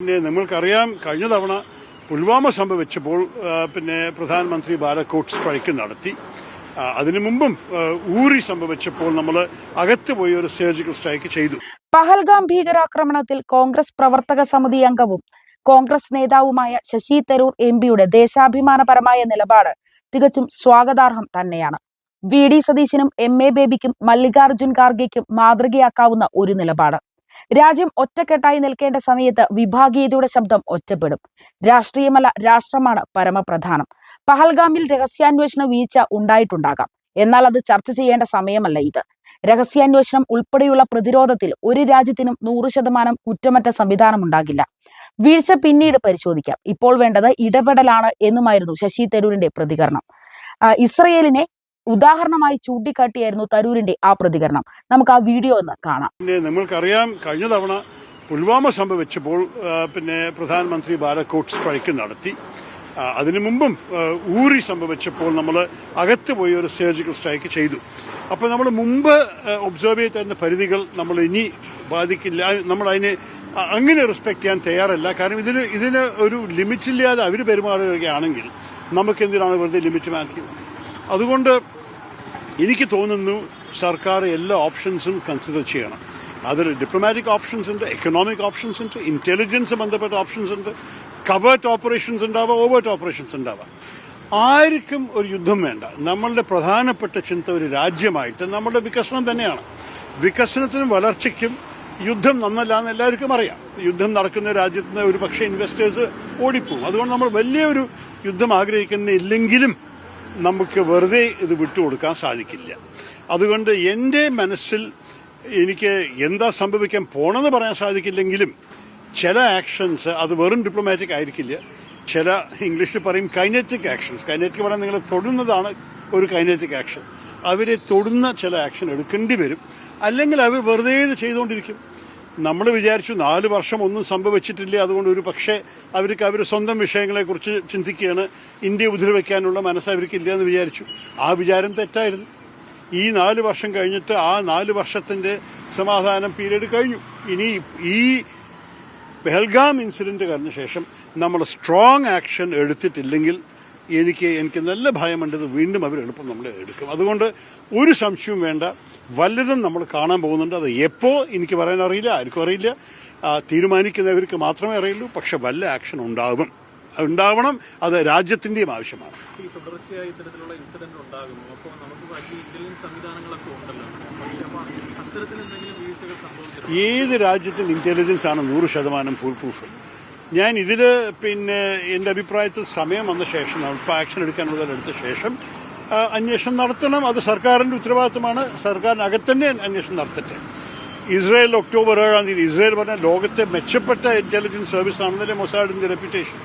പിന്നെ നമ്മൾക്കറിയാം കഴിഞ്ഞ തവണ പുൽവാമ സംഭവിച്ചപ്പോൾ പിന്നെ പ്രധാനമന്ത്രി ബാലക്കോട്ട് സ്ട്രൈക്ക് നടത്തി. അതിനു മുമ്പും ഊറി സംഭവിച്ചപ്പോൾ നമ്മൾ അകത്ത് പോയി ഒരു സർജിക്കൽ സ്ട്രൈക്ക് ചെയ്തു. പഹൽഗാം ഭീകരാക്രമണത്തിൽ കോൺഗ്രസ് പ്രവർത്തക സമിതി അംഗവും കോൺഗ്രസ് നേതാവുമായ ശശി തരൂർ എം പിയുടെ ദേശാഭിമാനപരമായ നിലപാട് തികച്ചും സ്വാഗതാർഹം തന്നെയാണ്. വി ഡി സതീശനും എം എ ബേബിക്കും മല്ലികാർജുൻ ഖാർഗെക്കും മാതൃകയാക്കാവുന്ന ഒരു നിലപാട്. രാജ്യം ഒറ്റക്കെട്ടായി നിൽക്കേണ്ട സമയത്ത് വിഭാഗീയതയുടെ ശബ്ദം ഒറ്റപ്പെടും. രാഷ്ട്രീയമല്ല രാഷ്ട്രമാണ് പരമപ്രധാനം. പഹൽഗാമിൽ രഹസ്യാന്വേഷണ വീഴ്ച ഉണ്ടായിട്ടുണ്ടാകാം. എന്നാൽ അത് ചർച്ച ചെയ്യേണ്ട സമയമല്ല ഇത്. രഹസ്യാന്വേഷണം ഉൾപ്പെടെയുള്ള പ്രതിരോധത്തിൽ ഒരു രാജ്യത്തിനും നൂറ് ശതമാനം കുറ്റമറ്റ സംവിധാനം ഉണ്ടാകില്ല വീഴ്ച പിന്നീട് പരിശോധിക്കാം. ഇപ്പോൾ വേണ്ടത് ഇടപെടലാണ് എന്നുമായിരുന്നു ശശി തരൂരിന്റെ പ്രതികരണം. ഇസ്രയേലിനെ ഉദാഹരണമായി ചൂണ്ടിക്കാട്ടിയായിരുന്നു തരൂരിന്റെ ആ പ്രതികരണം. നമുക്ക് ആ വീഡിയോ ഒന്ന് കാണാം. പിന്നെ നമ്മൾക്കറിയാം കഴിഞ്ഞ തവണ പുൽവാമ സംഭവിച്ചപ്പോൾ പിന്നെ പ്രധാനമന്ത്രി ബാലക്കോട്ട് സ്ട്രൈക്ക് നടത്തി. അതിനു മുമ്പും ഊറി സംഭവിച്ചപ്പോൾ നമ്മൾ അകത്ത് പോയി ഒരു സർജിക്കൽ സ്ട്രൈക്ക് ചെയ്തു. അപ്പോൾ നമ്മൾ മുമ്പ് ഒബ്സർവ് ചെയ്തിരുന്ന പരിധികൾ നമ്മൾ ഇനി ബാധിക്കില്ല. നമ്മൾ അതിനെ അങ്ങനെ റെസ്പെക്ട് ചെയ്യാൻ തയ്യാറല്ല. കാരണം ഇതിന് ഇതിന് ഒരു ലിമിറ്റ് ഇല്ലാതെ അവർ പെരുമാറുകയാണെങ്കിൽ നമുക്ക് എന്തിനാണ് വെറുതെ ലിമിറ്റ് മാറ്റുന്നത് അതുകൊണ്ട് എനിക്ക് തോന്നുന്നു സർക്കാർ എല്ലാ ഓപ്ഷൻസും കൺസിഡർ ചെയ്യണം. അതിൽ ഡിപ്ലോമാറ്റിക് ഓപ്ഷൻസ് ഉണ്ട് എക്കണോമിക് ഓപ്ഷൻസ് ഉണ്ട് ഇന്റലിജൻസ് ബന്ധപ്പെട്ട ഓപ്ഷൻസ് ഉണ്ട് കവേർട്ട് ഓപ്പറേഷൻസ് ഉണ്ടാവാം ഓവേർട്ട് ഓപ്പറേഷൻസ് ഉണ്ടാവാം. ആർക്കും ഒരു യുദ്ധം വേണ്ട. നമ്മളുടെ പ്രധാനപ്പെട്ട ചിന്ത ഒരു രാജ്യമായിട്ട് നമ്മളുടെ വികസനം തന്നെയാണ്. വികസനത്തിനും വളർച്ചയ്ക്കും യുദ്ധം നന്നല്ല എന്ന് എല്ലാവർക്കും അറിയാം. യുദ്ധം നടക്കുന്ന രാജ്യത്തിന് ഒരു പക്ഷേ ഇൻവെസ്റ്റേഴ്സ് ഓടിപ്പോകും അതുകൊണ്ട് നമ്മൾ വലിയൊരു യുദ്ധം ആഗ്രഹിക്കുന്നില്ലെങ്കിലും നമുക്ക് വെറുതെ ഇത് വിട്ടുകൊടുക്കാൻ സാധിക്കില്ല. അതുകൊണ്ട് എന്റെ മനസ്സിൽ എനിക്ക് എന്താ സംഭവിക്കാൻ പോണെന്ന് പറയാൻ സാധിക്കില്ലെങ്കിലും ചില ആക്ഷൻസ് അത് വെറും ഡിപ്ലോമാറ്റിക് ആയിരിക്കില്ല. ചില ഇംഗ്ലീഷിൽ പറയും കൈനറ്റിക് ആക്ഷൻസ് കൈനറ്റിക് പറയാൻ നിങ്ങൾ തൊടുന്നതാണ് ഒരു കൈനറ്റിക് ആക്ഷൻ അവരെ തൊടുന്ന ചില ആക്ഷൻ എടുക്കേണ്ടി വരും. അല്ലെങ്കിൽ അവർ വെറുതെ ഇത് ചെയ്തുകൊണ്ടിരിക്കും. നമ്മൾ വിചാരിച്ചു നാല് വർഷം ഒന്നും സംഭവിച്ചിട്ടില്ല. അതുകൊണ്ട് ഒരു പക്ഷേ അവർക്ക് അവർ സ്വന്തം വിഷയങ്ങളെക്കുറിച്ച് ചിന്തിക്കുകയാണ്. ഇന്ത്യ ഉപദ്രവിക്കാനുള്ള മനസ്സ് അവർക്കില്ല എന്ന് വിചാരിച്ചു. ആ വിചാരം തെറ്റായിരുന്നു. ഈ നാല് വർഷം കഴിഞ്ഞിട്ട് ആ നാല് വർഷത്തിന്റെ സമാധാനം പീരീഡ് കഴിഞ്ഞു. ഇനി ഈ ബെൽഗാം ഇൻസിഡന്റ് കഴിഞ്ഞ ശേഷം നമ്മൾ സ്ട്രോങ് ആക്ഷൻ എടുത്തിട്ടില്ലെങ്കിൽ എനിക്ക് എനിക്ക് നല്ല ഭയമുണ്ട് ഇത് വീണ്ടും അവർ എളുപ്പം നമ്മൾ എടുക്കും. അതുകൊണ്ട് ഒരു സംശയവും വേണ്ട. വല്ലതും നമ്മൾ കാണാൻ പോകുന്നുണ്ട്. അത് എപ്പോൾ എനിക്ക് പറയാൻ അറിയില്ല ആർക്കും അറിയില്ല. തീരുമാനിക്കുന്നവർക്ക് മാത്രമേ അറിയുള്ളൂ. പക്ഷെ വല്ല ആക്ഷൻ ഉണ്ടാകും. ഉണ്ടാവണം അത് രാജ്യത്തിന്റെയും ആവശ്യമാണ്. ഏത് രാജ്യത്തിന് ഇന്റലിജൻസ് ആണ് നൂറ് ശതമാനം ഫുൾ പ്രൂഫ് ഞാൻ ഇതിൽ പിന്നെ എന്റെ അഭിപ്രായത്തിൽ സമയം വന്ന ശേഷം ഇപ്പോൾ ആക്ഷൻ എടുക്കാനുള്ളത് എടുത്ത ശേഷം. അന്വേഷണം നടത്തണം. അത് സർക്കാരിന്റെ ഉത്തരവാദിത്തമാണ്. സർക്കാരിനകത്തന്നെ അന്വേഷണം നടത്തട്ടെ. ഇസ്രായേൽ ഒക്ടോബർ ഏഴാം തീയതി ഇസ്രായേൽ പറഞ്ഞ ലോകത്തെ മെച്ചപ്പെട്ട ഇന്റലിജൻസ് സർവീസ് ആണെന്നല്ലേ മൊസാഡിന്റെ റെപ്യൂട്ടേഷൻ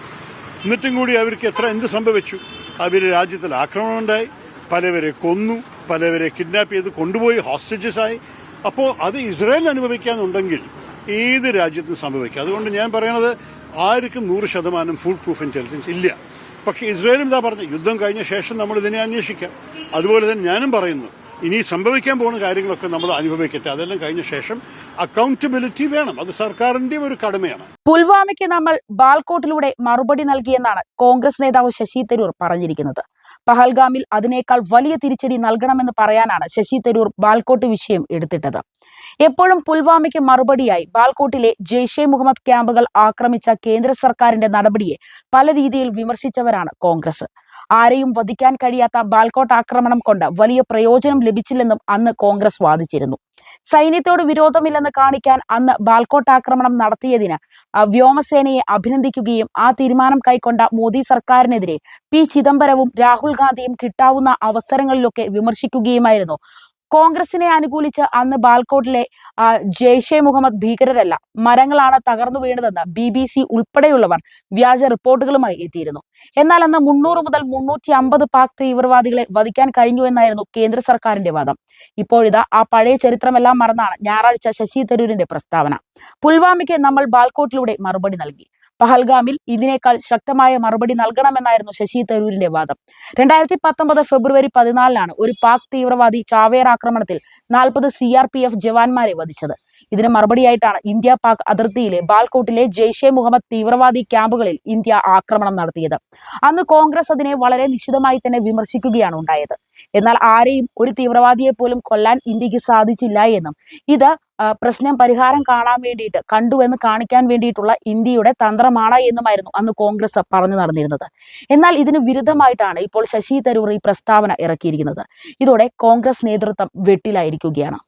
എന്നിട്ടും കൂടി അവർക്ക് എത്ര എന്ത് സംഭവിച്ചു? അവർ രാജ്യത്തിൽ ആക്രമണം ഉണ്ടായി. പലവരെ കൊന്നു. പലവരെ കിഡ്നാപ്പ് ചെയ്ത് കൊണ്ടുപോയി ഹോസ്റ്റേജസ് ആയി. അപ്പോൾ അത് ഇസ്രായേൽ അനുഭവിക്കാന്നുണ്ടെങ്കിൽ ഏത് രാജ്യത്തും സംഭവിക്കാം. അതുകൊണ്ട് ഞാൻ പറയണത് ആർക്കും നൂറ് ശതമാനം ഫുൾ പ്രൂഫ് ഇന്റലിജൻസ് ഇല്ല. പക്ഷേ ഇസ്രായേലും ഇതാ പറഞ്ഞു യുദ്ധം കഴിഞ്ഞ ശേഷം നമ്മൾ ഇതിനെ അന്വേഷിക്കാം. അതുപോലെ തന്നെ ഞാനും പറയുന്നു ഇനി സംഭവിക്കാൻ പോകുന്ന കാര്യങ്ങളൊക്കെ നമ്മൾ അനുഭവിക്കട്ടെ. അതെല്ലാം കഴിഞ്ഞ ശേഷം അക്കൗണ്ടബിലിറ്റി വേണം. അത് സർക്കാരിന്റെ ഒരു കടമയാണ്. പുൽവാമയ്ക്ക് നമ്മൾ ബാൽക്കോട്ടിലൂടെ മറുപടി നൽകിയെന്നാണ് കോൺഗ്രസ് നേതാവ് ശശി തരൂർ പറഞ്ഞിരിക്കുന്നത്. പഹൽഗാമിൽ അതിനേക്കാൾ വലിയ തിരിച്ചടി നൽകണമെന്ന് പറയാനാണ് ശശി തരൂർ ബാൽക്കോട്ട് വിഷയം എടുത്തിട്ടത്. എപ്പോഴും പുൽവാമയ്ക്ക് മറുപടിയായി ബാൽക്കോട്ടിലെ ജെയ്ഷെ മുഹമ്മദ് ക്യാമ്പുകൾ ആക്രമിച്ച കേന്ദ്ര സർക്കാരിന്റെ നടപടിയെ പല രീതിയിൽ വിമർശിച്ചവരാണ് കോൺഗ്രസ്. ആരെയും വധിക്കാൻ കഴിയാത്ത ബാൽക്കോട്ട് ആക്രമണം കൊണ്ട് വലിയ പ്രയോജനം ലഭിച്ചില്ലെന്നും അന്ന് കോൺഗ്രസ് വാദിച്ചിരുന്നു. സൈന്യത്തോട് വിരോധമില്ലെന്ന് കാണിക്കാൻ അന്ന് ബാൽക്കോട്ട് ആക്രമണം നടത്തിയതിന് വ്യോമസേനയെ അഭിനന്ദിക്കുകയും ആ തീരുമാനം കൈക്കൊണ്ട മോദി സർക്കാരിനെതിരെ പി ചിദംബരവും രാഹുൽ ഗാന്ധിയും കിട്ടാവുന്ന അവസരങ്ങളിലൊക്കെ വിമർശിക്കുകയുമായിരുന്നു കോൺഗ്രസിനെ അനുകൂലിച്ച് അന്ന് ബാൽക്കോട്ടിലെ ജെയ്ഷെ മുഹമ്മദ് ഭീകരരല്ല മരങ്ങളാണ് തകർന്നു വീണതെന്ന് ബി ബി സി ഉൾപ്പെടെയുള്ളവർ വ്യാജ റിപ്പോർട്ടുകളുമായി എത്തിയിരുന്നു. എന്നാൽ അന്ന് മുന്നൂറ് മുതൽ മുന്നൂറ്റി അമ്പത് പാക് തീവ്രവാദികളെ വധിക്കാൻ കഴിഞ്ഞു എന്നായിരുന്നു കേന്ദ്ര സർക്കാരിന്റെ വാദം. ഇപ്പോഴിതാ ആ പഴയ ചരിത്രമെല്ലാം മറന്നാണ് ഞായറാഴ്ച ശശി തരൂരിന്റെ പ്രസ്താവന. പുൽവാമയ്ക്ക് നമ്മൾ ബാൽക്കോട്ടിലൂടെ മറുപടി നൽകി. പഹൽഗാമിൽ ഇതിനേക്കാൾ ശക്തമായ മറുപടി നൽകണമെന്നായിരുന്നു ശശി തരൂരിന്റെ വാദം. രണ്ടായിരത്തി പത്തൊമ്പത് ഫെബ്രുവരി പതിനാലിനാണ് ഒരു പാക് തീവ്രവാദി ചാവേർ ആക്രമണത്തിൽ നാൽപ്പത് സി ആർ പി എഫ് ജവാന്മാരെ വധിച്ചത്. ഇതിന് മറുപടിയായിട്ടാണ് ഇന്ത്യ പാക് അതിർത്തിയിലെ ബാൽക്കോട്ടിലെ ജെയ്ഷെ മുഹമ്മദ് തീവ്രവാദി ക്യാമ്പുകളിൽ ഇന്ത്യ ആക്രമണം നടത്തിയത്. അന്ന് കോൺഗ്രസ് അതിനെ വളരെ നിശിതമായി തന്നെ വിമർശിക്കുകയാണ് ഉണ്ടായത്. എന്നാൽ ആരെയും ഒരു തീവ്രവാദിയെ പോലും കൊല്ലാൻ ഇന്ത്യയ്ക്ക് സാധിച്ചില്ല എന്നും ഇത് പ്രശ്നം പരിഹാരം കാണാൻ വേണ്ടിയിട്ട് കണ്ടുവെന്ന് കാണിക്കാൻ വേണ്ടിയിട്ടുള്ള ഇന്ത്യയുടെ തന്ത്രമാണ് എന്നുമായിരുന്നു അന്ന് കോൺഗ്രസ് പറഞ്ഞു നടന്നിരുന്നത്. എന്നാൽ ഇതിന് വിരുദ്ധമായിട്ടാണ് ഇപ്പോൾ ശശി തരൂർ ഈ പ്രസ്താവന ഇറക്കിയിരിക്കുന്നത്. ഇതോടെ കോൺഗ്രസ് നേതൃത്വം വെട്ടിലായിരിക്കുകയാണ്.